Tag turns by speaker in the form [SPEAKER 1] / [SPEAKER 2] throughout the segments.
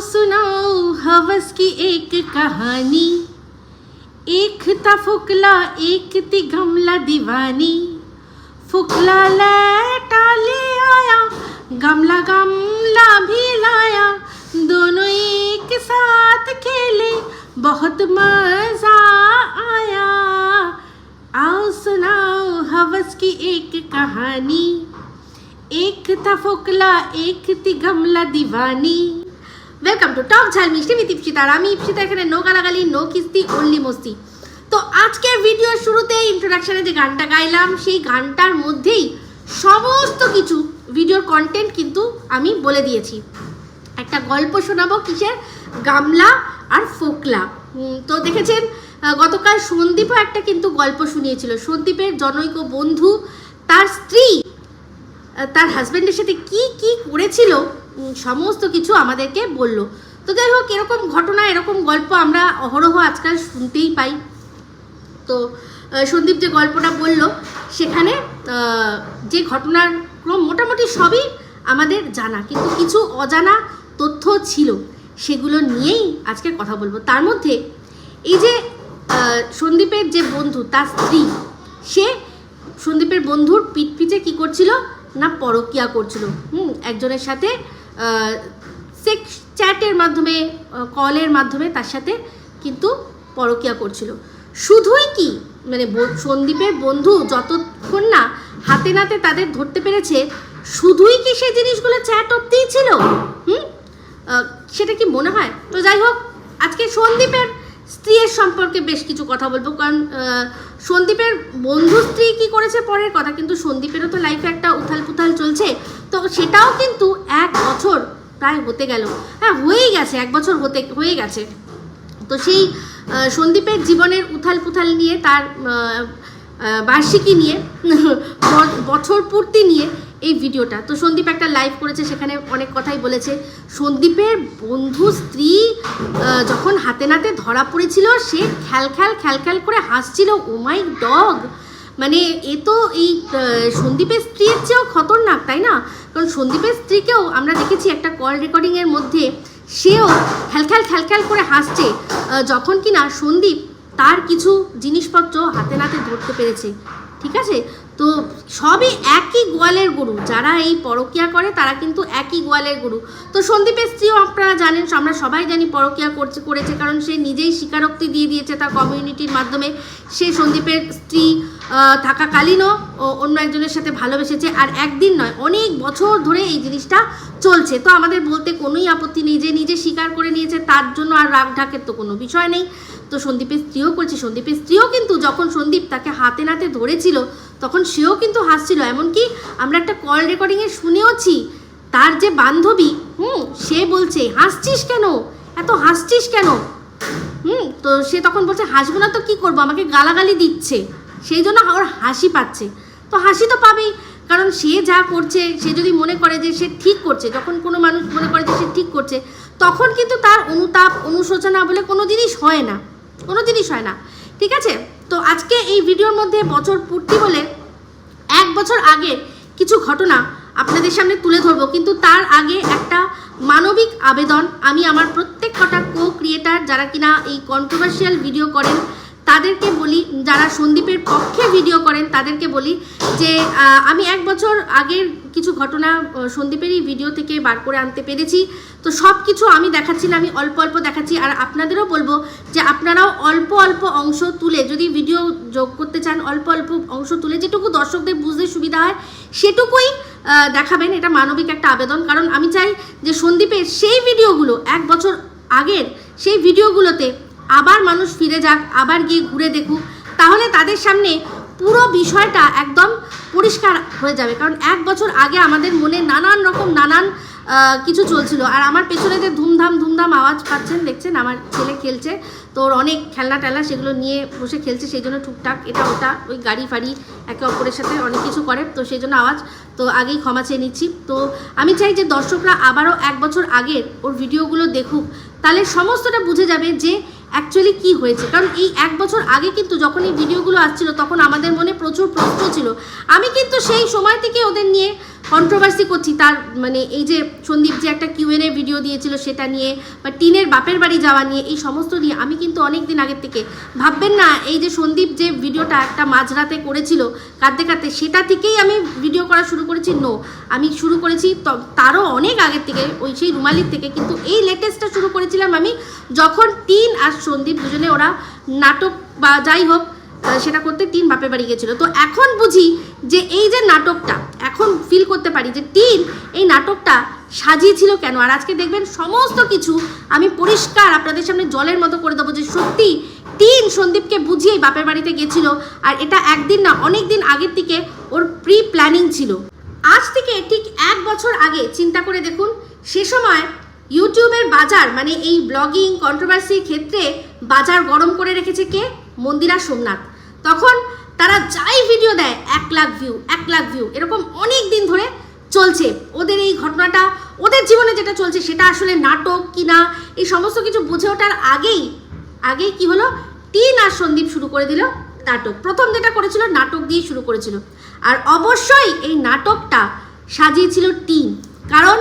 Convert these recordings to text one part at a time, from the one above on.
[SPEAKER 1] सुनाओ हवस की एक कहानी। एक था फुकला, एक थी गमला दीवानी। फुकला लेटा ले आया, गमला गमला भी लाया। दोनों एक साथ खेले, बहुत मज़ा आया। आओ, सुनाओ हवस की एक कहानी। एक था फुकला, एक थी गमला दीवानी। ওয়েলকাম টু টক ঝাল মিষ্টি উইথ ইপসিতা আর আমি ইপসিতা এখানে নো গালাগালি নো কিস্তি অনলি মস্তি। তো আজকের ভিডিওর শুরুতে ইন্ট্রোডাকশনে যে গানটা গাইলাম, সেই গানটার মধ্যেই সমস্ত কিছু ভিডিওর কন্টেন্ট কিন্তু আমি বলে দিয়েছি। একটা গল্প শোনাবো কিসের? গামলা আর ফোকলা। তো দেখেছেন গতকাল সন্দীপও একটা কিন্তু গল্প শুনিয়েছিল। সন্দীপের জনৈক বন্ধু, তার স্ত্রী তার হাজব্যান্ডের সাথে কি কি করেছিল সমস্ত কিছু আমাদেরকে বলল। তো যাই হোক, এরকম ঘটনা, এরকম গল্প আমরা অহরহ আজকাল শুনতেই পাই। তো সন্দীপ যে গল্পটা বলল, সেখানে যে ঘটনার ক্রম মোটামুটি সবই আমাদের জানা। কিন্তু কিছু অজানা তথ্য ছিল, সেগুলো নিয়েই আজকে কথা বলব। তার মধ্যে, এই যে সন্দীপের যে বন্ধু, তার স্ত্রী, সে সন্দীপের বন্ধুর পিঠ পিঠে কী করছিল? না, পরকিয়া করছিল। হুম, একজনের সাথে সেক্স চ্যাটের মাধ্যমে কলের মাধ্যমে তার সাথে কিন্তু পরকিয়া করছিল। শুধুই কি মানে সন্দীপের বন্ধু যতক্ষণ না হাতে নাতে তাদের ধরতে পেরেছে, শুধুই কি সেই জিনিসগুলো চ্যাট অব্দিই ছিল? হুম সেটা কি মনে হয়? তো যাই হোক, আজকে সন্দীপের স্ত্রীর সম্পর্কে বেশ কিছু কথা বলব, কারণ সন্দীপের বন্ধু স্ত্রী কি করেছে পরের কথা, কিন্তু সন্দীপেরও তো লাইফে একটা উথাল পুথাল চলছে। তো সেটাও কিন্তু এক বছর প্রায় হতে গেল। হ্যাঁ হয়েই গেছে, এক বছর হতে, হয়ে গেছে। তো সেই সন্দীপের জীবনের উথাল পুথাল নিয়ে, তার বার্ষিকী নিয়ে, বছর পূর্তি নিয়ে এই ভিডিওটা। তো সন্দীপ একটা লাইভ করেছে, সেখানে অনেক কথাই বলেছে। সন্দীপের বন্ধু স্ত্রী যখন হাতে নাতে ধরা পড়েছিল, সে খ্যাল খ্যাল খ্যাল খ্যাল করে হাসছিল। Oh my dog! মানে এ তো এই সন্দীপের স্ত্রীর চেয়েও খতরনাক, তাই না? কারণ সন্দীপের স্ত্রীকেও আমরা দেখেছি একটা কল রেকর্ডিংয়ের মধ্যে, সেও খ্যালখ্যাল খ্যালখ্যাল করে হাসছে। যখন কিনা সন্দীপ তার কিছু জিনিসপত্র হাতে নাতে ধরতে পেরেছে। ঠিক আছে? তো সবই একই গোয়ালের গরু। যারা এই পরকিয়া করে, তারা কিন্তু একই গোয়ালের গরু। তো সন্দীপের স্ত্রীও আপনারা জানেন, আমরা সবাই জানি পরকিয়া করছে, করেছে, কারণ সে নিজেই স্বীকারোক্তি দিয়ে দিয়েছে তার কমিউনিটির মাধ্যমে। সে সন্দীপের স্ত্রী থাকাকালীনও ও- অন্য একজনের সাথে ভালোবেসেছে, আর একদিন নয়, অনেক বছর ধরে এই জিনিসটা চলছে। তো আমাদের বলতে কোনোই আপত্তি নেই যে নিজে স্বীকার করে নিয়েছে, তার জন্য আর রাগ ঢাকের তো কোনো বিষয় নেই। তো সন্দীপের স্ত্রীও করছে। সন্দীপের স্ত্রীও কিন্তু যখন সন্দীপ তাকে হাতে নাতে ধরেছিল তখন সেও কিন্তু হাসছিল, এমনকি আমরা একটা কল রেকর্ডিংয়ে শুনেওছি, তার যে বান্ধবী, হুম, সে বলছে, হাসছিস কেন? এত হাসছিস কেন? হুম, তো সে তখন বলছে, হাসবো না তো কী করব? আমাকে গালাগালি দিচ্ছে। সেই জন্য ওর হাসি পাচ্ছে। তো হাসি তো পাবেই, কারণ সে যা করছে, সে যদি মনে করে যে সে ঠিক করছে, যখন কোনো মানুষ মনে করে যে সে ঠিক করছে, তখন কিন্তু তার অনুতাপ, অনুশোচনা বলে কোনো জিনিস হয় না। কোনো জিনিস হয় না। ঠিক আছে? তো আজকে এই ভিডিওর মধ্যে বছর পূর্তি বলে এক বছর আগে কিছু ঘটনা আপনাদের সামনে তুলে ধরবো। কিন্তু তার আগে একটা মানবিক আবেদন। আমি আমার প্রত্যেক কটা কো ক্রিয়েটার যারা কিনা এই কন্ট্রোভার্সিয়াল ভিডিও করেন তাদেরকে বলি, যারা সন্দীপের পক্ষে ভিডিও করেন, তাদেরকে বলি যে আমি এক বছর আগের কিছু ঘটনা সন্দীপেরই ভিডিও থেকে বার করে আনতে পেরেছি। তো সব কিছু আমি দেখাচ্ছি না, আমি অল্প অল্প দেখাচ্ছি। আর আপনাদেরও বলব যে, আপনারাও অল্প অল্প অংশ তুলে, যদি ভিডিও যোগ করতে চান, অল্প অল্প অংশ তুলে, যেটুকু দর্শকদের বুঝতে সুবিধা হয়, সেটুকুই দেখাবেন। এটা মানবিক একটা আবেদন। কারণ আমি চাই যে, সন্দীপের সেই ভিডিওগুলো এক বছর আগের সেই ভিডিওগুলোতে আবার মানুষ ফিরে যাক, আবার গিয়ে ঘুরে দেখুক, তাহলে তাদের সামনে পুরো বিষয়টা একদম পরিষ্কার হয়ে যাবে। কারণ এক বছর আগে আমাদের মনে নানান রকম নানান কিছু চলছিল। আর আমার পেছনে যে ধুমধাম ধুমধাম আওয়াজ পাচ্ছেন, দেখছেন? আমার ছেলে খেলছে তো ওর অনেক খেলনা টেলনা সেগুলো নিয়ে বসে খেলছে, সেই জন্য টুকটাক এটা ওটা, ওই গাড়ি ফাড়ি একে অপরের সাথে অনেক কিছু করে, তো সেই জন্য আওয়াজ, তো আগেই ক্ষমা চেয়ে নিচ্ছি। তো আমি চাই যে দর্শকরা আবারও এক বছর আগের ওর ভিডিওগুলো দেখুক, তাহলে সমস্তটা বুঝে যাবে যে অ্যাকচুয়ালি কি হয়েছে? কারণ এই এক বছর আগে কিন্তু যখন এই ভিডিওগুলো আসছিল, তখন আমাদের মনে প্রচুর প্রশ্ন ছিল। আমি কিন্তু সেই সময় থেকে ওদের নিয়ে কন্ট্রোভার্সি করছি। তার মানে এই যে সন্দীপ যে একটা কিউএনএ ভিডিও দিয়েছিল সেটা নিয়ে, বা টিনের বাপের বাড়ি যাওয়া নিয়ে, এই সমস্ত নিয়ে আমি কিন্তু অনেক দিন আগের থেকে ভাববেন না, এই যে সন্দীপ যে ভিডিওটা একটা মাঝরাতে করেছিল কাঁদতে কাঁদতে, সেটা থেকেই আমি ভিডিও করা শুরু করেছি নো আমি শুরু করেছি তারও অনেক আগের থেকে, ওই সেই রুমালির থেকে, কিন্তু এই লেটেস্টটা শুরু করেছিলাম আমি যখন টিন আর সন্দীপ দুজনে ওরা নাটক বা যাই হোক সেটা করতে টিন বাপের বাড়ি গেছিল। তো এখন বুঝি যে এই যে নাটকটা, এখন ফিল করতে পারি যে টিন এই নাটকটা সাজিয়েছিল কেন? আর আজকে দেখবেন সমস্ত কিছু আমি পরিষ্কার আপনাদের সামনে জলের মতো করে দেবো যে সত্যি টিন সন্দীপকে বুঝিয়েই বাপের বাড়িতে গেছিল। আর এটা একদিন না অনেক দিন আগের থেকে ওর প্রি প্ল্যানিং ছিল। আজ থেকে ঠিক এক বছর আগে, চিন্তা করে দেখুন, সে সময় ইউটিউবের বাজার মানে এই ব্লগিং কন্ট্রোভার্সির ক্ষেত্রে বাজার গরম করে রেখেছে কে? মন্দিরা সোমনাথ। তখন তারা যাই ভিডিও দেয়, এক লাখ ভিউ এক লাখ ভিউ এরকম অনেক দিন ধরে চলছে। ওদের এই ঘটনাটা, ওদের জীবনে যেটা চলছে, সেটা আসলে নাটক কি না, এই সমস্ত কিছু বুঝে ওঠার আগেই আগেই কি হলো? টিন আর সন্দীপ শুরু করে দিল নাটক। প্রথম যেটা করেছিল, নাটক দিয়ে শুরু করেছিল। আর অবশ্যই এই নাটকটা সাজিয়েছিল টিন। কারণ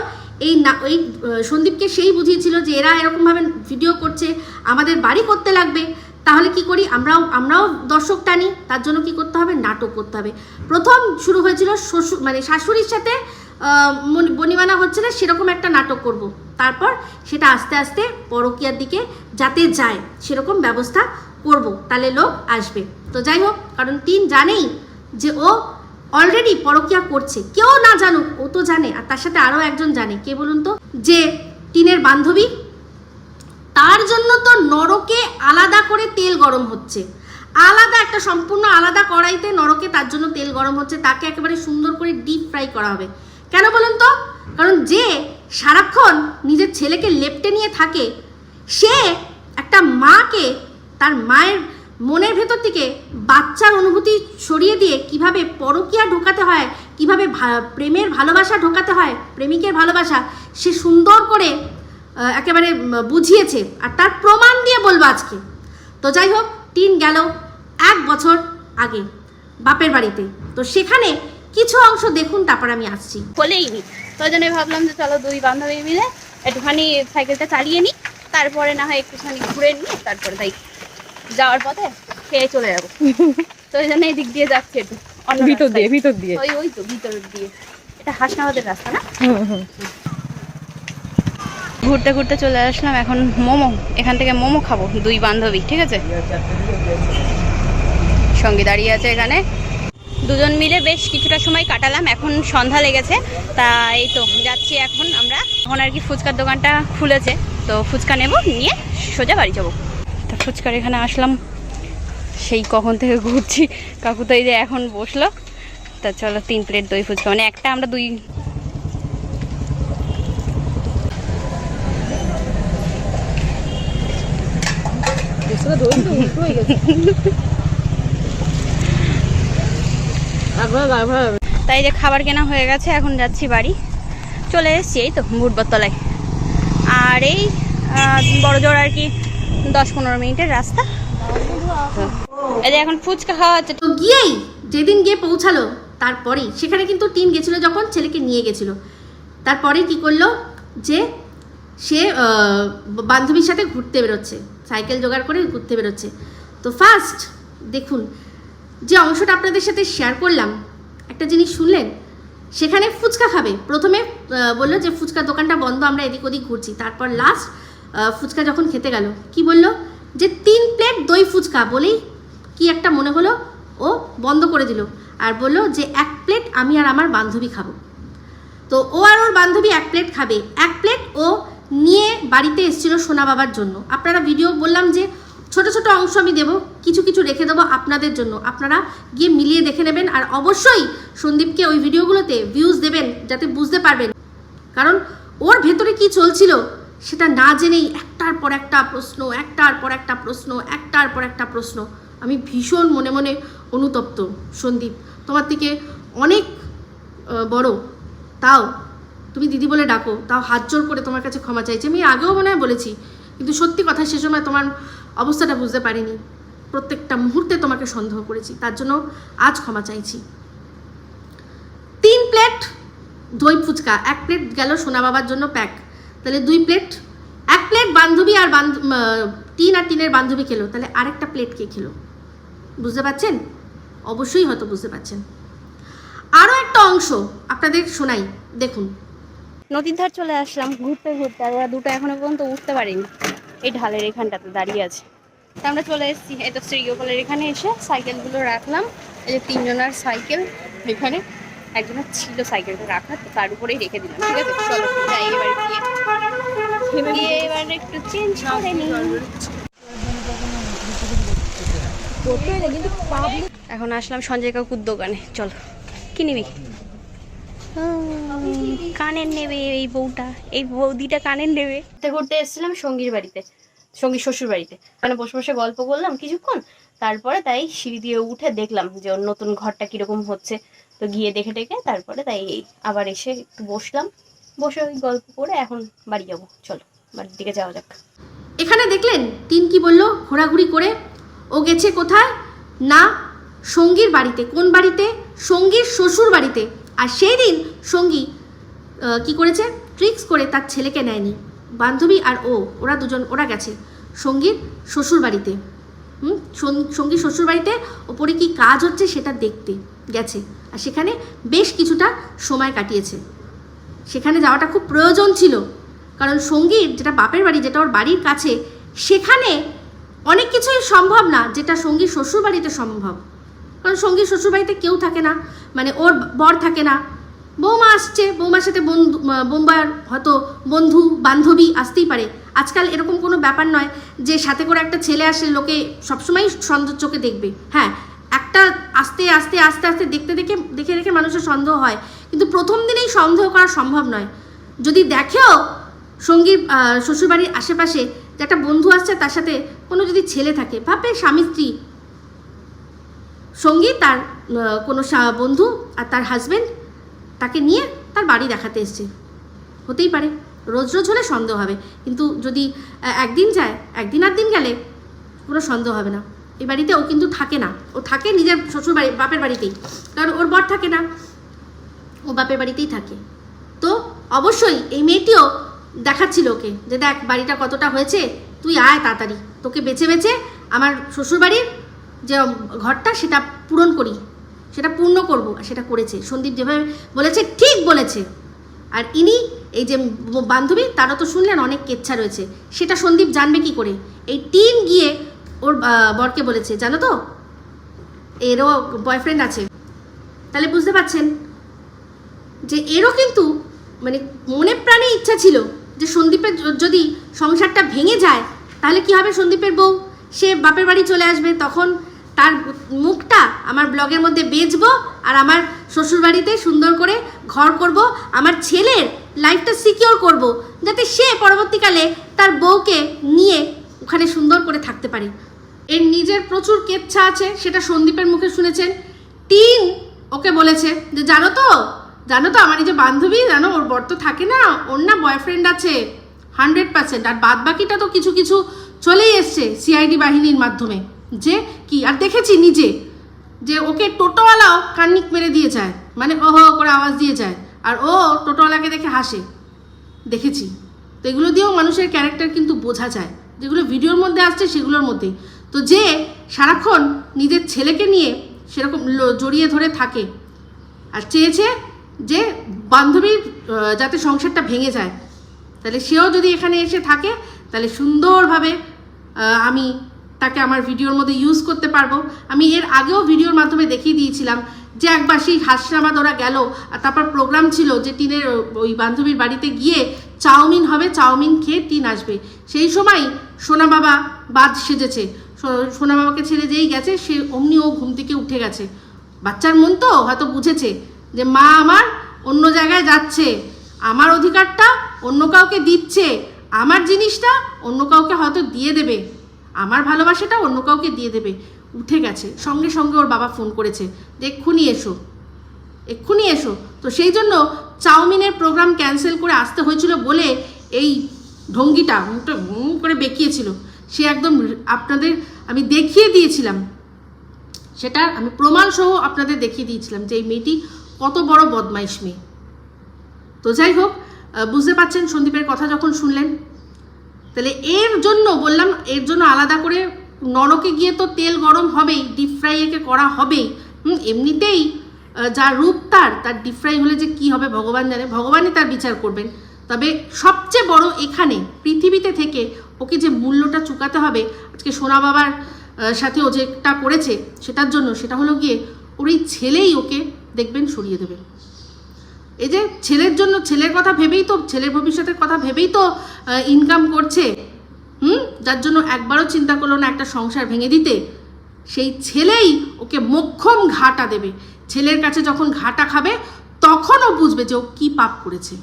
[SPEAKER 1] এই না, এই সন্দীপকে সেই বুঝিয়েছিল যে এরা এরকমভাবে ভিডিও করছে, আমাদের বাড়ি করতে লাগবে। তাহলে কি করি? আমরাও আমরাও দর্শক টানি, তার জন্য কি করতে হবে? নাটক করতে হবে। প্রথম শুরু হয়েছিল শ্বশুর মানে শাশুড়ির সাথে বনিমানা হচ্ছে না, সেরকম একটা নাটক করব। তারপর সেটা আস্তে আস্তে পরকীয়ার দিকে যাতে যায়, সেরকম ব্যবস্থা করব। তাহলে লোক আসবে। তো যাই হোক, কারণ টিন জানেই যে ও অলরেডি পরকিয়া করছে। কেউ না জানুক, ও তো জানে, আর তার সাথে আরও একজন জানে। কে বলুন তো? যে টিনের বান্ধবী, তার জন্য তো নরকে আলাদা করে তেল গরম হচ্ছে। আলাদা একটা সম্পূর্ণ আলাদা কড়াইতে নরকে তার জন্য তেল গরম হচ্ছে, তাকে একেবারে সুন্দর করে ডিপ ফ্রাই করা হবে। কেন বলুন তো? কারণ যে সারাক্ষণ নিজের ছেলেকে লেপটে নিয়ে থাকে, সে একটা মাকে তার মায়ের মনের ভেতর থেকে বাচ্চার অনুভূতি সরিয়ে দিয়ে কীভাবে পরকিয়া ঢোকাতে হয়, কীভাবে প্রেমের ভালোবাসা ঢোকাতে হয়, প্রেমিকের ভালোবাসা, সে সুন্দর করে একেবারে বুঝিয়েছে। আর তার প্রমাণ দিয়ে বলব আজকে। তো যাই হোক টিন গেল এক বছর আগে বাপের বাড়িতে। তো সেখানে কিছু অংশ দেখুন, তারপর আমি আসছি।
[SPEAKER 2] বলেই নি। তো ওই জন্য ভাবলাম যে চলো দুই বান্ধবী মিলে একটুখানি সাইকেলটা চালিয়ে নিই তারপরে না হয় একটুখানি ঘুরে নিয়ে তারপরে তাই যাওয়ার পথে খেয়ে চলে যাব। তো ওই জন্য এই দিক দিয়ে যাচ্ছে একটু।
[SPEAKER 3] ভিতর দিয়ে ভিতর দিয়ে।
[SPEAKER 2] ওই ওই তো ভিতর দিয়ে। এটা হাসনাবাদের রাস্তা না? ঘুরতে ঘুরতে চলে আসলাম এখন মোমো। এখান থেকে মোমো খাব দুই বান্ধবী ঠিক আছে? সঙ্গে দাঁড়িয়ে আছে এখানে। দুজন মিলে বেশ কিছুটা সময় কাটালাম এখন সন্ধ্যা লেগেছে। তা এই তো যাচ্ছি এখন আমরা। এখন আর কি ফুচকার দোকানটা খুলেছে। তো ফুচকা নেব নিয়ে সোজা বাড়ি যাব। তা ফুচকার এখানে আসলাম। সেই কখন থেকে ঘুরছি। কাকু তো এই যে এখন বসল। তা চলো তিন প্লেট দই ফুচকা। মানে একটা আমরা দুই তাই যে খাবার কেনা হয়ে গেছে, এখন যাচ্ছি বাড়ি। চলে এসেছি, এই তো মুটবরতলায় আর এই বড় জোর আর কি দশ পনেরো মিনিটের রাস্তা। এখন ফুচকা খাওয়া হচ্ছে।
[SPEAKER 1] তো গিয়েই যেদিন গিয়ে পৌঁছালো, তারপরেই। সেখানে কিন্তু টিম গেছিল যখন, ছেলেকে নিয়ে গেছিল। তারপরে কি করল যে, সে বান্ধবীর সাথে ঘুরতে বেরোচ্ছে। সাইকেল জোগাড় করে ঘুরতে বেরোচ্ছে। তো ফার্স্ট দেখুন, যে অংশটা আপনাদের সাথে শেয়ার করলাম, একটা জিনিস শুনলেন? সেখানে ফুচকা খাবে। প্রথমে বলল যে, ফুচকার দোকানটা বন্ধ, আমরা এদিক ওদিক ঘুরছি। তারপর লাস্ট ফুচকা যখন খেতে গেল, কি বলল? যে তিন প্লেট দই ফুচকা বলেই কি একটা মনে হলো? ও বন্ধ করে দিল আর বলল যে এক প্লেট আমি আর আমার বান্ধবী খাব। তো ও আর ওর বান্ধবী এক প্লেট খাবে। এক প্লেট ও নিয়ে বাড়িতে এসেছিল সোনা বাবার জন্য। আপনারা ভিডিও বললাম যে ছোট ছোট অংশ আমি দেবো, কিছু কিছু রেখে দেবো আপনাদের জন্য। আপনারা গিয়ে মিলিয়ে দেখে নেবেন আর অবশ্যই সন্দীপকে ওই ভিডিওগুলোতে ভিউজ দেবেন, যাতে বুঝতে পারবেন। কারণ ওর ভেতরে কি চলছিল? সেটা না জেনেই একটার পর একটা প্রশ্ন, একটার পর একটা প্রশ্ন, একটার পর একটা প্রশ্ন। আমি ভীষণ মনে মনে অনুতপ্ত, সন্দীপ। তোমার থেকে অনেক বড়। তাও, তুমি দিদি বলে ডাকো, তাও হাত জোর করে তোমার কাছে ক্ষমা চাইছি। আমি আগেও মনে হয় বলেছি, কিন্তু সত্যি কথা সে সময় তোমার অবস্থাটা বুঝতে পারিনি। প্রত্যেকটা মুহূর্তে তোমাকে সন্দেহ করেছি, তার জন্য আজ ক্ষমা চাইছি। তিন প্লেট দই ফুচকা, এক প্লেট গেল সোনা বাবার জন্য প্যাক তাহলে দুই প্লেট, এক প্লেট বান্ধবী আর তিন আর তিনের বান্ধবী খেলো, তাহলে আরেকটা প্লেট কে খেলো? বুঝতে পারছেন? অবশ্যই হয়তো বুঝতে পারছেন। আরও একটা অংশ আপনাদের শোনাই, দেখুন।
[SPEAKER 2] নদীর ধার চলে আসলাম, ঘুরতে ঘুরতে, আর ওরা দুটো এখনও পর্যন্ত উঠতে পারেনি। এই ঢালের এখানটাতে দাঁড়িয়ে আছে। তা আমরা চলে এসেছি এই তো শ্রীগোপালের এখানে এসে সাইকেলগুলো রাখলাম। এই যে তিনজনের সাইকেল এখানে। একজনের ছিল সাইকেলটা রাখা তো তার উপরেই রেখে দিলাম ঠিক আছে? চলো যাই এবার গিয়ে গিয়ে এবার একটু চেঞ্জ করে নিই। এখন আসলাম সঞ্জয় কাকুর দোকানে চলো। কি নিবি? কানের নেবে এই বউটা এই বৌদিটা কানের নেবে। ঘুরতে ঘুরতে এসেছিলাম সঙ্গীর বাড়িতে সঙ্গীর শ্বশুর বাড়িতে। মানে বসে বসে গল্প করলাম কিছুক্ষণ তারপরে তাই সিঁড়ি দিয়ে উঠে দেখলাম যে ওর নতুন ঘরটা কীরকম হচ্ছে। তো গিয়ে দেখে টেকে তারপরে তাই আবার এসে একটু বসলাম। বসে ওই গল্প করে এখন বাড়ি যাব। চলো, বাড়ির দিকে যাওয়া যাক।
[SPEAKER 1] এখানে দেখলেন, তিন কি বলল, ঘোরাঘুরি করে, ও গেছে কোথায়? না, সঙ্গীর বাড়িতে। কোন বাড়িতে? সঙ্গীর শ্বশুর বাড়িতে। আর সেই দিন সঙ্গী কি করেছে? ট্রিক্স করে তার ছেলেকে নেয়নি। বান্ধবী আর ও, ওরা দুজন, ওরা গেছে সঙ্গীর শ্বশুর বাড়িতে। হুম? সং- সঙ্গীর শ্বশুর বাড়িতে ওপরে কি কাজ হচ্ছে সেটা দেখতে গেছে। আর সেখানে বেশ কিছুটা সময় কাটিয়েছে। সেখানে যাওয়াটা খুব প্রয়োজন ছিল। কারণ সঙ্গীর যেটা বাপের বাড়ি, যেটা ওর বাড়ির কাছে, সেখানে অনেক কিছুই সম্ভব না যেটা সঙ্গীর শ্বশুর বাড়িতে সম্ভব। কারণ সঙ্গীর শ্বশুর বাড়িতে কেউ থাকে না মানে ওর বর থাকে না। বৌমা আসছে, বৌমার সাথে বন্ধু বোম্বার হয়তো বন্ধু বান্ধবী আসতেই পারে। আজকাল এরকম কোনো ব্যাপার নয় যে সাথে করে একটা ছেলে আসে লোকে সবসময় সন্দেহ চোখে দেখবে। হ্যাঁ একটা আস্তে আস্তে আস্তে আস্তে দেখতে দেখে দেখে দেখে মানুষের সন্দেহ হয়। কিন্তু প্রথম দিনেই সন্দেহ করা সম্ভব নয়। যদি দেখেও সঙ্গীর শ্বশুরবাড়ির আশেপাশে যে একটা বন্ধু আসছে তার সাথে কোনো যদি ছেলে থাকে ভাববে স্বামী, স্ত্রী, সঙ্গী তার কোনো বন্ধু আর তার হাজবেন্ড তাকে নিয়ে তার বাড়ি দেখাতে এসছে। হতেই পারে। রোজ রোজ হলে সন্দেহ হবে। কিন্তু যদি একদিন যায়, একদিন আর দিন গেলে কোনো সন্দেহ হবে না। এই বাড়িতে ও কিন্তু থাকে না। ও থাকে নিজের শ্বশুর বাড়ি, বাপের বাড়িতেই। কারণ ওর বর থাকে না। ও বাপের বাড়িতেই থাকে। তো অবশ্যই এই মেয়েটিও দেখাচ্ছিল ওকে যে দেখ বাড়িটা কতটা হয়েছে, তুই আয় তাড়াতাড়ি। তোকে বেছে বেছে আমার শ্বশুরবাড়ির যে ঘরটা সেটা পূরণ করি। সেটা পূর্ণ করব। আর সেটা করেছে। সন্দীপ যেভাবে বলেছে, ঠিক বলেছে। আর ইনি এই যে বান্ধবী তারও তো শুনলেন অনেক কেচ্ছা রয়েছে। সেটা সন্দীপ জানবে কি করে? এই টিম গিয়ে ওর বরকে বলেছে, জানো তো? এরও বয়ফ্রেন্ড আছে। তাহলে বুঝতে পারছেন যে এরও কিন্তু মানে মনে প্রাণে ইচ্ছা ছিল যে সন্দীপের যদি সংসারটা ভেঙে যায়, তাহলে কি হবে সন্দীপের বউ? সে বাপের বাড়ি চলে আসবে, তখন তার মুখটা আমার ব্লগের মধ্যে বেচবো আর আমার শ্বশুরবাড়িতে সুন্দর করে ঘর করব। আমার ছেলের লাইফটা সিকিওর করব, যাতে সে পরবর্তীকালে তার বউকে নিয়ে ওখানে সুন্দর করে থাকতে পারে। এর নিজের প্রচুর কেচ্ছা আছে, সেটা সন্দীপের মুখে শুনেছেন। টিন ওকে বলেছে যে, জানো তো জানো তো, আমার এই যে বান্ধবী, জানো, ওর বর তো থাকে না, ওর না বয়ফ্রেন্ড আছে হান্ড্রেড পার্সেন্ট আর বাদ বাকিটা তো কিছু কিছু চলেই এসছে সিআইডি বাহিনীর মাধ্যমে। যে কি? আর দেখেছি নিজে, যে ওকে টোটোওয়ালাও কান্নিক মেরে দিয়ে যায় মানে ওহো করে আওয়াজ দিয়ে যায়। আর ও টোটোওয়ালাকে দেখে হাসে। দেখেছি। তো এগুলো দিয়েও মানুষের ক্যারেক্টার কিন্তু বোঝা যায়। যেগুলো ভিডিওর মধ্যে আসছে সেগুলোর মধ্যে তো যে সারাক্ষণ নিজের ছেলেকে নিয়ে সেরকম জড়িয়ে ধরে থাকে আর চেয়েছে যে বান্ধবীর যাতে সংসারটা ভেঙে যায়। তাহলে সেও যদি এখানে এসে থাকে, তাহলে সুন্দরভাবে আমি তাকে আমার ভিডিওর মধ্যে ইউজ করতে পারব। আমি এর আগেও ভিডিওর মাধ্যমে দেখিয়ে দিয়েছিলাম যে একবার সেই হাসরাবাদ ওরা গেল। আর তারপর প্রোগ্রাম ছিল যে টিনের ওই বান্ধবীর বাড়িতে গিয়ে চাউমিন হবে, চাউমিন খেয়ে টিন আসবে। সেই সময় সোনা বাবা বাদ সেজেছে। সোনা বাবাকে ছেড়ে যেই গেছে, সে অমনি ও ঘুম থেকে উঠে গেছে। বাচ্চার মন তো হয়তো বুঝেছে যে মা আমার অন্য জায়গায় যাচ্ছে। আমার অধিকারটা অন্য কাউকে দিচ্ছে। আমার জিনিসটা অন্য কাউকে হয়তো দিয়ে দেবে। আমার ভালোবাসাটা অন্য কাউকে দিয়ে দেবে। উঠে গেছে। সঙ্গে সঙ্গে ওর বাবা ফোন করেছে, যে এক্ষুনি এসো। এক্ষুনি এসো। তো সেই জন্য চাউমিনের প্রোগ্রাম ক্যান্সেল করে আসতে হয়েছিল বলে এই ঢঙ্গিটা মুখটা হুম করে বেঁকিয়েছিল। সে একদম আপনাদের আমি দেখিয়ে দিয়েছিলাম। সেটা আমি প্রমাণসহ আপনাদের দেখিয়ে দিয়েছিলাম যে এই মেয়েটি কত বড় বদমাইশ মেয়ে। তো যাই হোক বুঝতে পারছেন সন্দীপের কথা যখন শুনলেন, তাহলে এর জন্য বললাম, এর জন্য আলাদা করে নরকে গিয়ে তো তেল গরম হবেই ডিপ ফ্রাই একে করা হবেই। হুম, এমনিতেই যা রূপ তার তার ডিপ ফ্রাই হলে যে কি হবে ভগবান জানে ভগবানই তার বিচার করবেন। তবে সবচেয়ে বড় এখানে পৃথিবীতে থেকে ওকে যে মূল্যটা চুকাতে হবে আজকে সোনা বাবার সাথে ও যেটা করেছে সেটার জন্য সেটা হলো গিয়ে ওর এই ছেলেই ওকে দেখবেন সরিয়ে দেবে। এই যে ছেলের জন্য ছেলের কথা ভেবেই তো ছেলের ভবিষ্যতের কথা ভেবেই তো ইনকাম করছে। হুম? যার জন্য একবারও চিন্তা করল না একটা সংসার ভেঙে দিতে? সেই ছেলেই ওকে মোক্ষম ঘাটা দেবে। ছেলের কাছে যখন ঘাটা খাবে, তখন ও বুঝবে যে ও কী পাপ করেছে।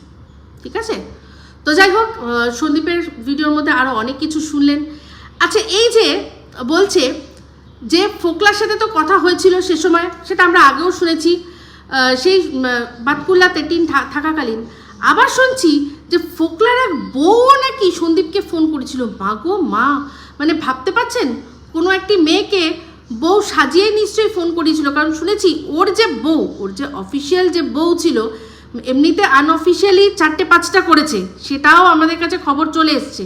[SPEAKER 1] ঠিক আছে? তো যাই হোক সন্দীপের ভিডিওর মধ্যে আরও অনেক কিছু শুনলেন। আচ্ছা এই যে বলছে যে ফোকলার সাথে তো কথা হয়েছিল সে সময়, সেটা আমরা আগেও শুনেছি। সেই বাতকুল্লাতে টিন থাকাকালীন। আবার শুনছি যে ফোকলার এক বউ নাকি সন্দীপকে ফোন করেছিল। মা গো, মা। মানে ভাবতে পারছেন? কোনো একটি মেয়েকে বউ সাজিয়ে নিশ্চয়ই ফোন করেছিল। কারণ শুনেছি, ওর যে বউ, ওর যে অফিসিয়াল যে বউ ছিল, এমনিতে আনঅফিসিয়ালি চারটে পাঁচটা করেছে। সেটাও আমাদের কাছে খবর চলে এসছে।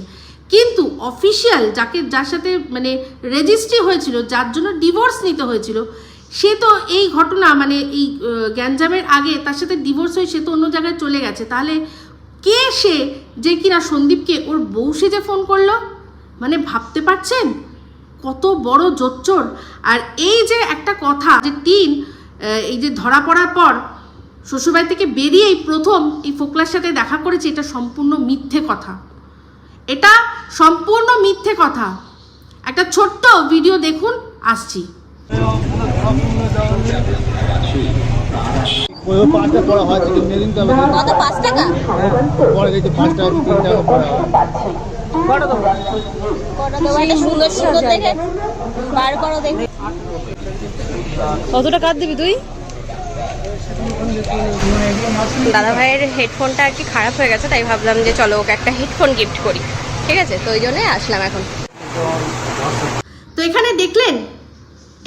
[SPEAKER 1] কিন্তু অফিসিয়াল যাকে, যার সাথে মানে রেজিস্ট্রি হয়েছিল, যার জন্য ডিভোর্স নিতে হয়েছিল, সে তো এই ঘটনা মানে এই গ্যাঞ্জামের আগে তার সাথে ডিভোর্স হয়ে সে তো অন্য জায়গায় চলে গেছে। তাহলে কে সে যে কিনা সন্দীপকে ওর বউ সেজে ফোন করল? মানে ভাবতে পারছেন? কত বড় জোচ্চর। আর এই যে একটা কথা যে আহ, এই যে ধরা পড়ার পর শ্বশুরবাড়ি থেকে বেরিয়েই প্রথম এই ফোকলার সাথে দেখা করেছে এটা সম্পূর্ণ মিথ্যে কথা। এটা সম্পূর্ণ মিথ্যে কথা। একটা ছোট্ট ভিডিও দেখুন আসছি।
[SPEAKER 3] ওই পাঁচটা পড়া হয় কিন্তু মেরে নিতে
[SPEAKER 2] কত? পাঁচ টাকা?
[SPEAKER 3] পরে দেখি পাঁচ টাকা তিন টাকা পড়া
[SPEAKER 2] কটা দেবো? একটা সুন্দর সুন্দর দেখে বার করো দেখি।
[SPEAKER 4] কতটা কাট দিবি তুই?
[SPEAKER 2] দাদা ভাইয়ের হেডফোনটা আর কি খারাপ হয়ে গেছে তাই ভাবলাম যে চলো ওকে একটা হেডফোন গিফট করি। ঠিক আছে? তো ওই জন্যই আসলাম এখন।
[SPEAKER 1] তো এখানে দেখলেন?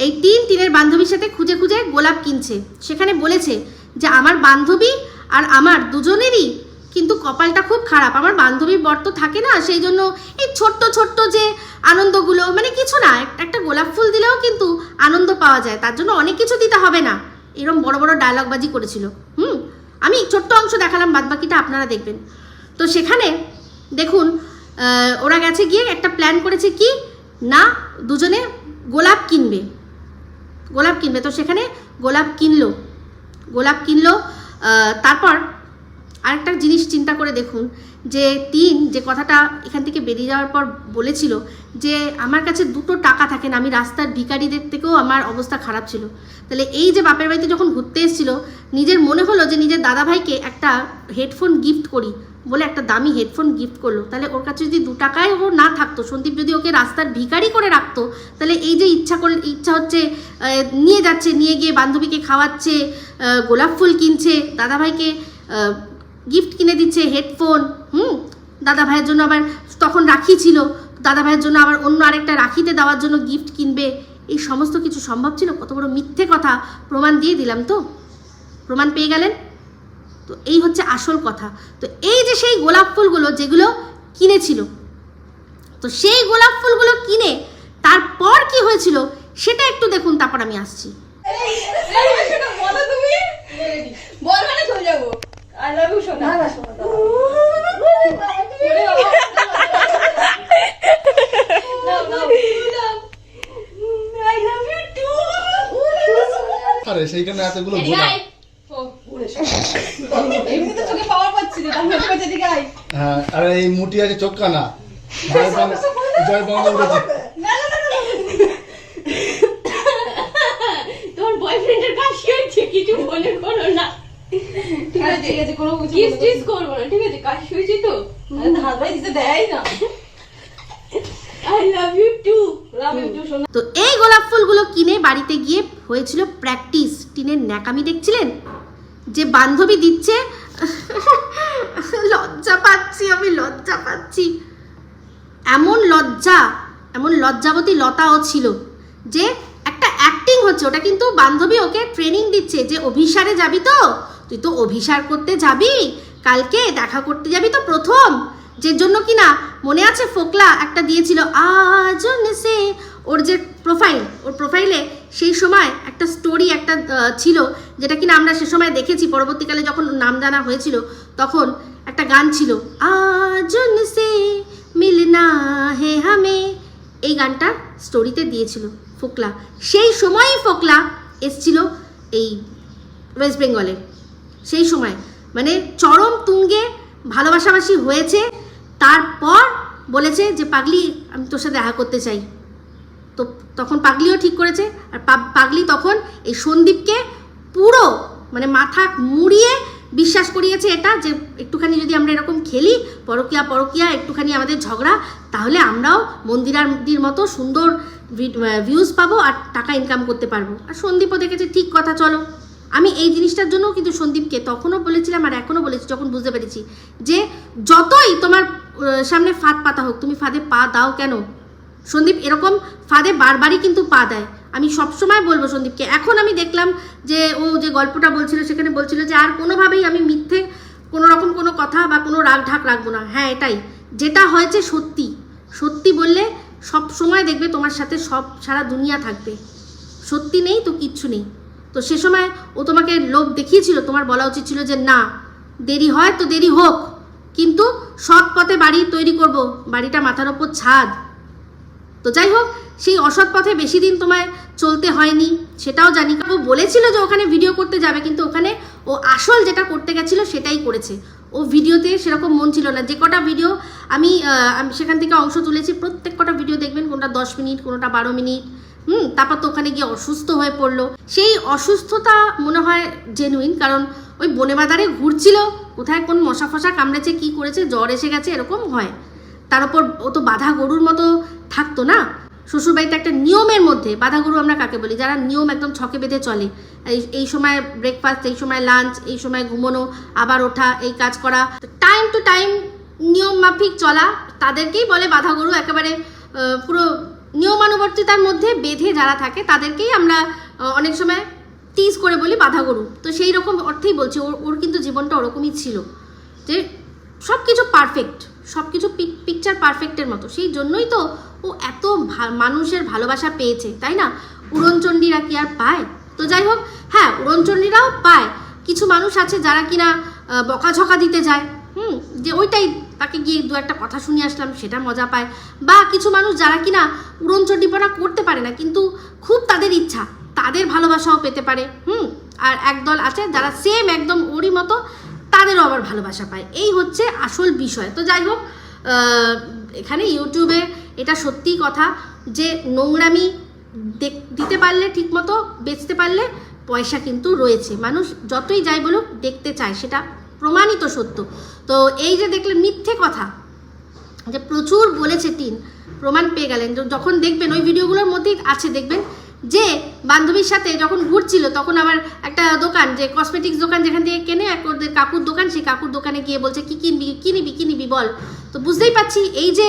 [SPEAKER 1] এই তিন টিনের বান্ধবীর সাথে খুঁজে খুঁজে গোলাপ কিনছে। সেখানে বলেছে যে, আমার বান্ধবী আর আমার দুজনেরই কিন্তু কপালটা খুব খারাপ। আমার বান্ধবী বর তো থাকে না, সেই জন্য এই ছোট্ট ছোট্ট যে আনন্দগুলো মানে কিছু না একটা গোলাপ ফুল দিলেও কিন্তু আনন্দ পাওয়া যায়। তার জন্য অনেক কিছু দিতে হবে না। এরকম বড় বড় ডায়লগবাজি করেছিল। হুম, আমি ছোট্ট অংশ দেখালাম, বাদবাকিটা আপনারা দেখবেন। তো সেখানে দেখুন ওরা গেছে গিয়ে একটা প্ল্যান করেছে কি, না, দুজনে গোলাপ কিনবে। গোলাপ কিনবে। তো সেখানে গোলাপ কিনলো। গোলাপ কিনলো তারপর আরেকটা জিনিস চিন্তা করে দেখুন, যে তিন, যে কথাটা এখান থেকে বেরিয়ে যাওয়ার পর বলেছিল, যে আমার কাছে দুটো টাকা থাকে না, আমি রাস্তার ভিখারিদের থেকেও আমার অবস্থা খারাপ ছিল। তাহলে এই যে বাপের বাড়িতে যখন ঘুরতে এসেছিল, নিজের মনে হলো যে নিজের দাদাভাইকে একটা হেডফোন গিফট করি। বলে একটা দামি হেডফোন গিফট করল। তাহলে ওর কাছে যদি দু টাকায় ও না থাকতো, সন্দীপ যদি ওকে রাস্তার ভিখারি করে রাখতো, তাহলে এই যে ইচ্ছা করে, ইচ্ছা হচ্ছে নিয়ে যাচ্ছে, নিয়ে গিয়ে বান্ধবীকে খাওয়াচ্ছে গোলাপ ফুল কিনছে, দাদাভাইকে গিফট কিনে দিচ্ছে হেডফোন হুম? দাদা ভাইয়ের জন্য আবার তখন রাখি ছিল দাদা ভাইয়ের জন্য আবার অন্য আরেকটা রাখিতে দেওয়ার জন্য গিফট কিনবে। এই সমস্ত কিছু সম্ভব ছিল? কত বড় মিথ্যে কথা। প্রমাণ দিয়ে দিলাম তো? প্রমাণ পেয়ে গেলেন? তো এই হচ্ছে আসল কথা। তো এই যে সেই গোলাপ ফুলগুলো যেগুলো কিনেছিল তো সেই গোলাপ ফুলগুলো কিনে তারপর কি হয়েছিল সেটা একটু দেখুন তারপর আমি আসছি।
[SPEAKER 4] বল মানে চলে যাব। আই লাভ ইউ সোনা না সোনা আই লাভ ইউ টু
[SPEAKER 3] আরে সেইখানে এতগুলো গোলা
[SPEAKER 4] এমনিতে চোখে পাওয়ার পাচ্ছি না তাহলে পেছনে দিকে আই
[SPEAKER 3] হ্যাঁ আরে এই মুটি আছে চোখকা না জয় বাংলা উঠেছে
[SPEAKER 4] না না না না
[SPEAKER 2] বয়ফ্রেন্ডের কাশি হয়েছে কিছু মনে করো না
[SPEAKER 4] ঠিক আছে ঠিক আছে কোনো কিছু
[SPEAKER 2] কিস টিস করব না ঠিক আছে কাশি হয়েছে তো
[SPEAKER 4] হাত ভাই দিতে দেয় না
[SPEAKER 2] I love you too
[SPEAKER 4] love you too সোনা
[SPEAKER 1] তো এই গোলাপ ফুলগুলো কিনে বাড়িতে গিয়ে হয়েছিল প্র্যাকটিস টিনের ন্যাকামি দেখছিলেন যে বান্ধবী দিচ্ছে, লজ্জা পাচ্ছি আমি, লজ্জা পাচ্ছি। এমন লজ্জা, এমন লজ্জাবতী লতাও ছিল যে একটা অ্যাক্টিং হচ্ছে, ওটা কিন্তু বান্ধবী ওকে ট্রেনিং দিচ্ছে যে অভিসারে যাবি তো, তুই তো অভিসার করতে যাবি, কালকে দেখা করতে যাবি তো প্রথম। যে জন্য কি না, মনে আছে ফোকলা একটা দিয়েছিল আজন সে। ওর যে প্রোফাইল ওর প্রোফাইলে সেই সময় একটা স্টোরি একটা ছিল যেটা কিনা আমরা সে সময় দেখেছি। পরবর্তীকালে যখন নাম জানা হয়েছিল, তখন একটা গান ছিল, আজন সে মিলনা হে হামে। এই গানটা স্টোরিতে দিয়েছিল ফোকলা। সেই সময়ই ফোকলা এসছিল এই ওয়েস্ট বেঙ্গলে সেই সময় মানে চরম তুঙ্গে ভালোবাসাবাসি হয়েছে। তারপর বলেছে যে, পাগলি, আমি তোর সাথে দেখা করতে চাই। তো তখন পাগলিও ঠিক করেছে। আর পাগলি তখন এই সন্দীপকে পুরো মানে মাথা মুড়িয়ে বিশ্বাস করিয়েছে এটা যে একটুখানি যদি আমরা এরকম খেলি, পরকিয়া পরকিয়া, একটুখানি আমাদের ঝগড়া, তাহলে আমরাও মন্দিরাদির মতো সুন্দর ভিউজ পাবো আর টাকা ইনকাম করতে পারব। আর সন্দীপও দেখেছে, ঠিক কথা, চলো। আমি এই জিনিসটার জন্য কিন্তু সন্দীপকে তখনও বলেছিলাম আর এখনও বলেছি, যখন বুঝতে পেরেছি যে যতই তোমার সামনে ফাঁদ পাতা হোক, তুমি ফাঁদে পা দাও কেন? সন্দীপ এরকম ফাঁদে বারবারই কিন্তু পা দেয়। আমি সবসময় বলব সন্দীপকে, এখন আমি দেখলাম যে ও যে গল্পটা বলছিল, সেখানে বলছিল যে আর কোনোভাবেই আমি মিথ্যে কোনো রকম কোনো কথা বা কোনো রাগ ঢাক রাখব না। হ্যাঁ এটাই। যেটা হয়েছে সত্যি। সত্যি বললে সব সময় দেখবে তোমার সাথে সব সারা দুনিয়া থাকবে। সত্যি নেই তো কিচ্ছু নেই। তো সে সময় ও তোমাকে লোভ দেখিয়েছিল, তোমার বলা উচিত ছিল যে না, দেরি হয় তো দেরি হোক। কিন্তু সৎ পথে বাড়ি তৈরি করব। বাড়িটা মাথার ওপর ছাদ। তো যাই হোক সেই অসৎ পথে বেশি দিন তোমায় চলতে হয়নি, সেটাও জানি। ও বলেছিল যে ওখানে ভিডিও করতে যাবে, কিন্তু ওখানে ও আসল যেটা করতে গেছিল সেটাই করেছে। ও ভিডিওতে সেরকম মন ছিল না। যে কটা ভিডিও আমি সেখান থেকে অংশ তুলেছি, প্রত্যেক কটা ভিডিও দেখবেন, কোনটা দশ মিনিট, কোনোটা বারো মিনিট, হুম, তারপর তো ওখানে গিয়ে অসুস্থ হয়ে পড়ল। সেই অসুস্থতা মনে হয় জেনুইন কারণ ওই বনে বাজারে ঘুরছিল, কোথায় কোন মশা ফসা কামড়েছে, কি করেছে, জ্বর এসে গেছে, এরকম হয়। তার উপর ও তো বাধা গরুর মতো থাকতো না? শ্বশুরবাড়িতে একটা নিয়মের মধ্যে, বাধা গরু আমরা কাকে বলি? যারা নিয়ম একদম ছকে বেঁধে চলে। এই এই সময় ব্রেকফাস্ট এই সময় লাঞ্চ এই সময় ঘুমোনো, আবার ওঠা, এই কাজ করা। টাইম টু টাইম নিয়ম মাফিক চলা, তাদেরকেই বলে বাধা গরু। একেবারে পুরো নিয়মানুবর্তিতার মধ্যে বেঁধে যারা থাকে, তাদেরকেই আমরা অনেক সময় টিজ করে বলি বাধা গরু। তো সেই রকম অর্থেই বলছি, ওর ওর কিন্তু জীবনটা ওরকমই ছিল। যে সব কিছু পারফেক্ট সব কিছু পিকচার পারফেক্টের মতো। সেই জন্যই তো ও এত মানুষের ভালোবাসা পেয়েছে, তাই না? উড়নচণ্ডীরা কি আর পায়? তো যাই হোক হ্যাঁ উড়নচণ্ডীরাও পায়। কিছু মানুষ আছে যারা কিনা বকাঝকা দিতে যায়। হুম, যে ওইটাই তাকে গিয়ে দু একটা কথা শুনিয়ে আসলাম, সেটা মজা পায়। বা কিছু মানুষ যারা কিনা উড়নচণ্ডীপনা করতে পারে না, কিন্তু খুব তাদের ইচ্ছা, তাদের ভালোবাসাও পেতে পারে। হুম, আর একদল আছে যারা সেম একদম ওরই মতো তাদেরও আবার ভালোবাসা পায়। এই হচ্ছে আসল বিষয়। তো যাই হোক এখানে ইউটিউবে এটা সত্যিই কথা যে নোংরামি দিতে পারলে ঠিকমতো, বেচতে পারলে পয়সা কিন্তু রয়েছে। মানুষ যতই যাই বলুক, দেখতে চায়, সেটা প্রমাণিত সত্য। তো এই যে দেখলে মিথ্যে কথা, যে প্রচুর বলেছে টিন, প্রমাণ পেয়ে গেলেন। যখন দেখবেন, ওই ভিডিওগুলোর মধ্যেই আছে, দেখবেন যে বান্ধবীর সাথে যখন ঘুরছিল, তখন আমার একটা দোকান, যে কসমেটিক্স দোকান যেখান থেকে কেনে এক ওদের কাকুর দোকান, সেই কাকুর দোকানে গিয়ে বলছে, কী কিনবি, কি নিবি নিবি বল? তো বুঝতেই পারছি, এই যে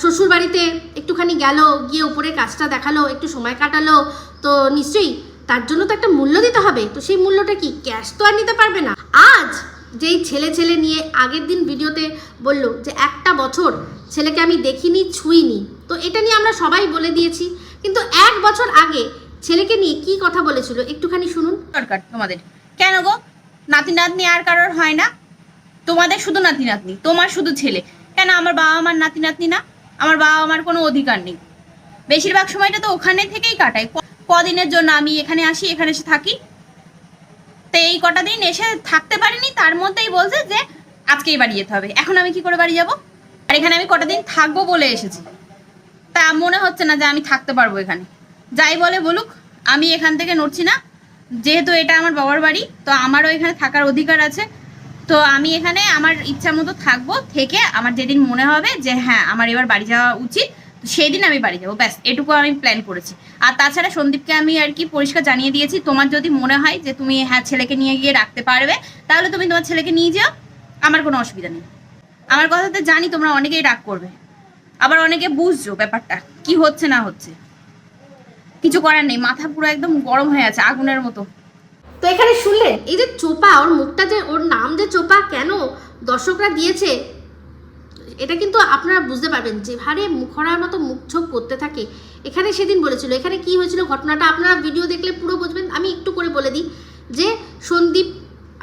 [SPEAKER 1] শ্বশুর বাড়িতে একটুখানি গেল, গিয়ে উপরে কাজটা দেখাল, একটু সময় কাটালো, তো নিশ্চয়ই তার জন্য তো একটা মূল্য দিতে হবে। তো সেই মূল্যটা কি ক্যাশ তো আর নিতে পারবে না? আজ যেই ছেলে ছেলে নিয়ে আগের দিন ভিডিওতে বলল যে, একটা বছর ছেলেকে আমি দেখিনি, ছুঁইনি। তো এটা নিয়ে আমরা সবাই বলে দিয়েছি। কিন্তু এক বছর আগে ছেলেকে নিয়ে কি কথা বলেছিল? একটুখানি শুনুন।
[SPEAKER 5] দরকার তোমাদের। কেন গো? নাতি নাতনি আর কারোর হয় না? তোমাদের শুধু নাতি নাতনি তোমার শুধু ছেলে। কেন আমার বাবা আমার নাতি নাতনি না? আমার বাবা আমার কোনো অধিকার নেই। বেশিরভাগ সময়টা তো ওখানে থেকেই কাটাই কদিনের জন্য আমি এখানে আসি, এখানে এসে থাকি? তো এই কটা দিন এসে থাকতে পারিনি, তার মধ্যেই বলছে যে আজকেই বাড়ি যেতে হবে। এখন আমি কি করে বাড়ি যাব? আর এখানে আমি কটা দিন থাকব বলে এসেছি। তা মনে হচ্ছে না যে আমি থাকতে পারব এখানে। যাই বলে বলুক, আমি এখান থেকে নড়ছি না। যেহেতু এটা আমার বাবার বাড়ি, তো আমারও এখানে থাকার অধিকার আছে। তো আমি এখানে আমার ইচ্ছা মতো থাকব, থেকে আমার যেদিন মনে হবে যে হ্যাঁ আমার এবার বাড়ি যাওয়া উচিত তো সেই দিন আমি বাড়ি যাব। ব্যাস, এটুকু আমি প্ল্যান করেছি। আর তাছাড়া সন্দীপকে আমি আর কি পরিষ্কার জানিয়ে দিয়েছি, তোমার যদি মনে হয় যে তুমি হ্যাঁ ছেলেকে নিয়ে গিয়ে রাখতে পারবে, তাহলে তুমি তোমার ছেলেকে নিয়ে যাও। আমার কোনো অসুবিধা নেই। আমার কথাতে জানি তোমরা অনেকেই রাগ করবে।
[SPEAKER 2] আবার অনেকে বুঝছ ব্যাপারটা, কি হচ্ছে না হচ্ছে। কিছু করার নেই, মাথা পুরো একদম গরম হয়ে আছে, আগুনের মতো।
[SPEAKER 1] তো এখানে শুনলেন এই যে চোপা, ওর মুখটা যে, ওর নাম যে চোপা, কেন দর্শকরা দিয়েছে, এটা কিন্তু আপনারা বুঝতে পারবেন যে হারে মুখরার মতো মুখ ছোপ করতে থাকে। এখানে সেদিন বলেছিল, এখানে কি হয়েছিল ঘটনাটা, আপনারা ভিডিও দেখলে পুরো বুঝবেন, আমি একটু করে বলে দিই, যে সন্দীপ,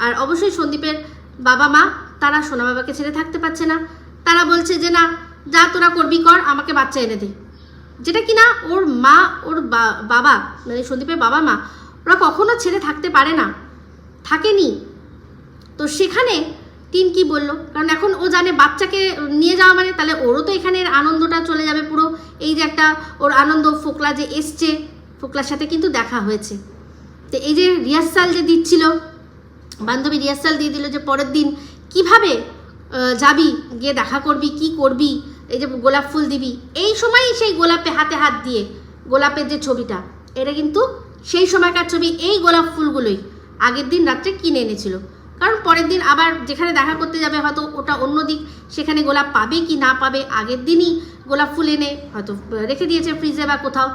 [SPEAKER 1] আর অবশ্যই সন্দীপের বাবা মা, তারা সোনা বাবাকে ছেড়ে থাকতে পারছে না। তারা বলছে যে না যা তোরা করবি কর, আমাকে বাচ্চা এনে দে। যেটা কি না ওর মা, ওর বাবা মানে সন্দীপের বাবা মা, ওরা কখনো ছেড়ে থাকতে পারে না। থাকেনি। তো সেখানে টিন কি বলল? কারণ এখন ও জানে বাচ্চাকে নিয়ে যাওয়া মানে তাহলে ওরও তো এখানে আনন্দটা চলে যাবে পুরো। এই যে একটা ওর আনন্দ, ফোকলা যে এসছে, ফোকলার সাথে কিন্তু দেখা হয়েছে। তো এই যে রিহার্সাল যে দিচ্ছিল, বান্ধবী রিহার্সাল দিয়ে দিল যে পরের দিন কীভাবে যাবি, গিয়ে দেখা করবি, কি করবি এই যে গোলাপ ফুল দিবি, এই সময়ই সেই গোলাপে হাতে হাত দিয়ে, গোলাপের যে ছবিটা, এটা কিন্তু সেই সময়কার ছবি এই গোলাপ ফুলগুলোই আগের দিন রাত্রে কিনে এনেছিল। কারণ পরের দিন আবার যেখানে দেখা করতে যাবে হয়তো ওটা অন্য দিক, সেখানে গোলাপ পাবে কি না পাবে আগের দিনই গোলাপ ফুল এনে হয়তো রেখে দিয়েছে ফ্রিজে বা কোথাও।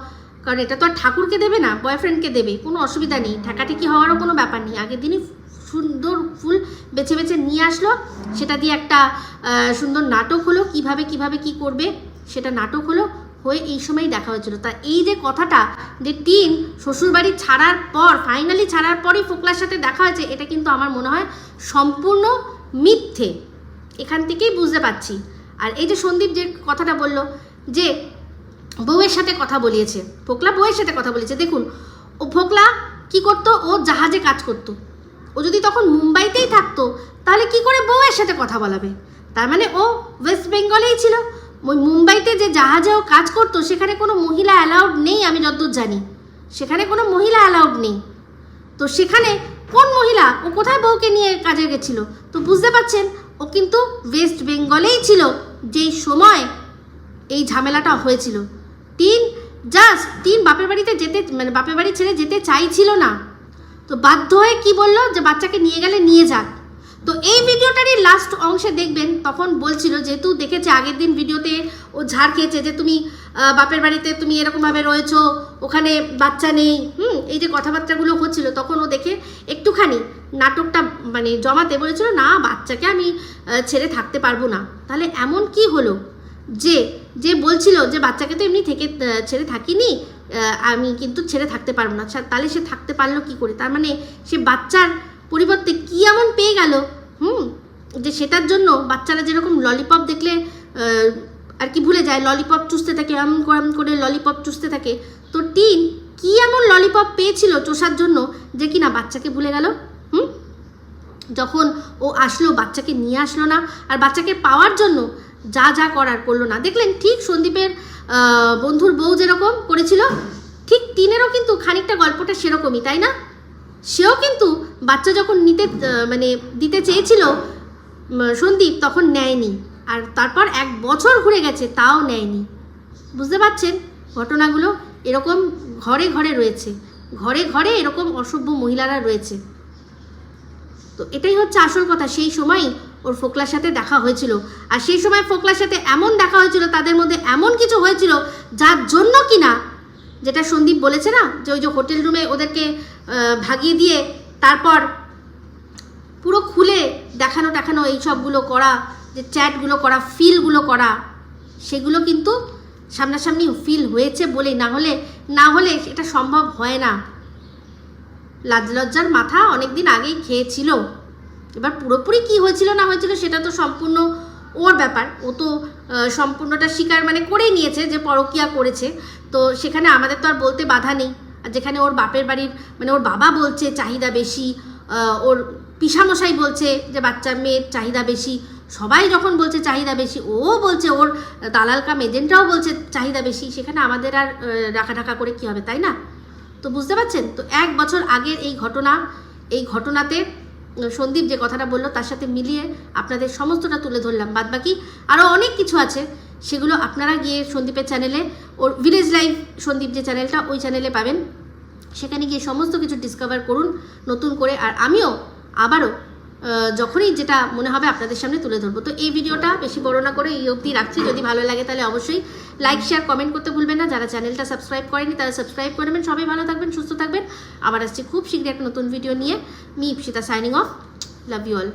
[SPEAKER 1] কারণ এটা তো আর ঠাকুরকে দেবে না বয়ফ্রেন্ডকে দেবে, কোনো অসুবিধা নেই, ঠেকাঠেকি হওয়ারও কোনো ব্যাপার নেই, আগের দিনই সুন্দর ফুল বেছে বেছে নিয়ে আসলো। সেটা দিয়ে একটা সুন্দর নাটক হলো, কীভাবে কীভাবে, কি করবে, সেটা নাটক হলো, হয়ে এই সময়ই দেখা হয়েছিল। তা এই যে কথাটা যে টিন শ্বশুরবাড়ি ছাড়ার পর ফাইনালি ছাড়ার পরই ফোকলার সাথে দেখা হয়েছে, এটা কিন্তু আমার মনে হয় সম্পূর্ণ মিথ্যে। এখান থেকেই বুঝতে পারছি। আর এই যে সন্দীপ যে কথাটা বলল, যে বউয়ের সাথে কথা বলিয়েছে, ফোকলা বউয়ের সাথে কথা বলেছে, দেখুন, ও ফোকলা কি করতো, ও জাহাজে কাজ করতো। ও যদি তখন মুম্বাইতেই থাকতো, তাহলে কি করে বউয়ের সাথে কথা বলাবে? তার মানে ও ওয়েস্ট বেঙ্গলেই ছিল। ওই মুম্বাইতে যে জাহাজে ও কাজ করতো, সেখানে কোনো মহিলা অ্যালাউড নেই, আমি যতদূর জানি। সেখানে কোনো মহিলা অ্যালাউড নেই। তো সেখানে কোন মহিলা? ও কোথায় বউকে নিয়ে কাজে গেছিল? তো বুঝতে পারছেন, ও কিন্তু ওয়েস্ট বেঙ্গলেই ছিল। যেই সময় এই ঝামেলাটা হয়েছিল। তিন, জাস্ট তিন বাপের বাড়িতে যেতে মানে বাপের বাড়ি ছেড়ে যেতে চাইছিল না। তো বাধ্য হয়ে কি বলল যে বাচ্চাকে নিয়ে গেলে নিয়ে যাক। তো এই ভিডিওটারই লাস্ট অংশে দেখবেন, তখন বলছিল যেহেতু দেখেছে আগের দিন ভিডিওতে ও ঝাড় খেয়েছে যে, তুমি বাপের বাড়িতে তুমি এরকমভাবে রয়েছো, ওখানে বাচ্চা নেই। হুম, এই যে কথাবার্তাগুলো হচ্ছিল, তখন ও দেখে একটুখানি নাটকটা মানে জমাতে বলেছিল, না, বাচ্চাকে আমি ছেড়ে থাকতে পারব না। তাহলে এমন কি হলো? যে যে বলছিল যে, বাচ্চাকে তো এমনি থেকে ছেড়ে থাকিনি আমি কিন্তু ছেড়ে থাকতে পারব না। তাহলে সে থাকতে পারল কি করে? তার মানে সে বাচ্চার পরিবর্তে কি এমন পেয়ে গেল? হুম? যে সেটার জন্য বাচ্চারা যেরকম ললিপপ দেখলে আর কি ভুলে যায় ললিপপ চুষতে থাকে এমন করে এমন করে ললিপপ চুষতে থাকে। তো টিন কি এমন ললিপপ পেয়েছিল চোষার জন্য যে কিনা বাচ্চাকে ভুলে গেল? হুম? যখন ও আসলো, বাচ্চাকে নিয়ে আসলো না। আর বাচ্চাকে পাওয়ার জন্য যা যা করার করল না। দেখলেন ঠিক সন্দীপের বন্ধুর বউ যেরকম করেছিল, ঠিক তিনেরও কিন্তু খানিকটা গল্পটা সেরকমই, তাই না? সেও কিন্তু বাচ্চা যখন নিতে মানে দিতে চেয়েছিল সন্দীপ তখন নেয়নি। আর তারপর এক বছর ঘুরে গেছে, তাও নেয়নি। বুঝতে পারছেন? ঘটনাগুলো এরকম ঘরে ঘরে রয়েছে। ঘরে ঘরে এরকম অসভ্য মহিলারা রয়েছে। তো এটাই হচ্ছে আসল কথা। সেই সময় ওর ফোকলার সাথে দেখা হয়েছিল। আর সেই সময় ফোকলার সাথে এমন দেখা হয়েছিল, তাদের মধ্যে এমন কিছু হয়েছিল যার জন্য কি না যেটা সন্দীপ বলেছে না, যে ওই যে হোটেল রুমে ওদেরকে ভাগিয়ে দিয়ে তারপর পুরো খুলে দেখানো দেখানো এই সবগুলো করা, যে চ্যাটগুলো করা, ফিলগুলো করা, সেগুলো কিন্তু সামনাসামনি ফিল হয়েছে বলে না হলে না হলে এটা সম্ভব হয় না। লাজ লজ্জার মাথা অনেক দিন আগেই খেয়েছিল। এবার পুরোপুরি কি হয়েছিল না হয়েছিল সেটা তো সম্পূর্ণ ওর ব্যাপার। ও তো সম্পূর্ণটা স্বীকার মানে করেই নিয়েছে যে পরকিয়া করেছে। তো সেখানে আমাদের তো আর বলতে বাধা নেই। আর যেখানে ওর বাপের বাড়ির মানে ওর বাবা বলছে চাহিদা বেশি ওর পিসামশাই বলছে যে বাচ্চার মেয়ের চাহিদা বেশি। সবাই যখন বলছে চাহিদা বেশি, ও বলছে ওর দালাল কাম এজেন্টরাও বলছে চাহিদা বেশি। সেখানে আমাদের আর রাখা ঢাকা করে কি হবে, তাই না? তো বুঝতে পারছেন? তো এক বছর আগের এই ঘটনা, এই ঘটনাতে সন্দীপ যে কথাটা বলল তার সাথে মিলিয়ে আপনাদের সমস্তটা তুলে ধরলাম। বাদ বাকি আরও অনেক কিছু আছে, সেগুলো আপনারা গিয়ে সন্দীপের চ্যানেলে ওর ভিলেজ লাইফ সন্দীপ যে চ্যানেলটা ওই চ্যানেলে পাবেন। সেখানে গিয়ে সমস্ত কিছু ডিসকভার করুন, নতুন করে। আর আমিও আবারও যখনই যেটা মনে হবে আপনাদের সামনে তুলে ধরবো। তো এই ভিডিওটা বেশি বড় না করে এই অবধি রাখছি। যদি ভালো লাগে তাহলে অবশ্যই লাইক শেয়ার কমেন্ট করতে ভুলবেন না। যারা চ্যানেলটা সাবস্ক্রাইব করেনি, তারা সাবস্ক্রাইব করবেন সবাই ভালো থাকবেন, সুস্থ থাকবেন। আবার আসছি খুব শীঘ্রই একটা নতুন ভিডিও নিয়ে। Me Ipsita signing off love you all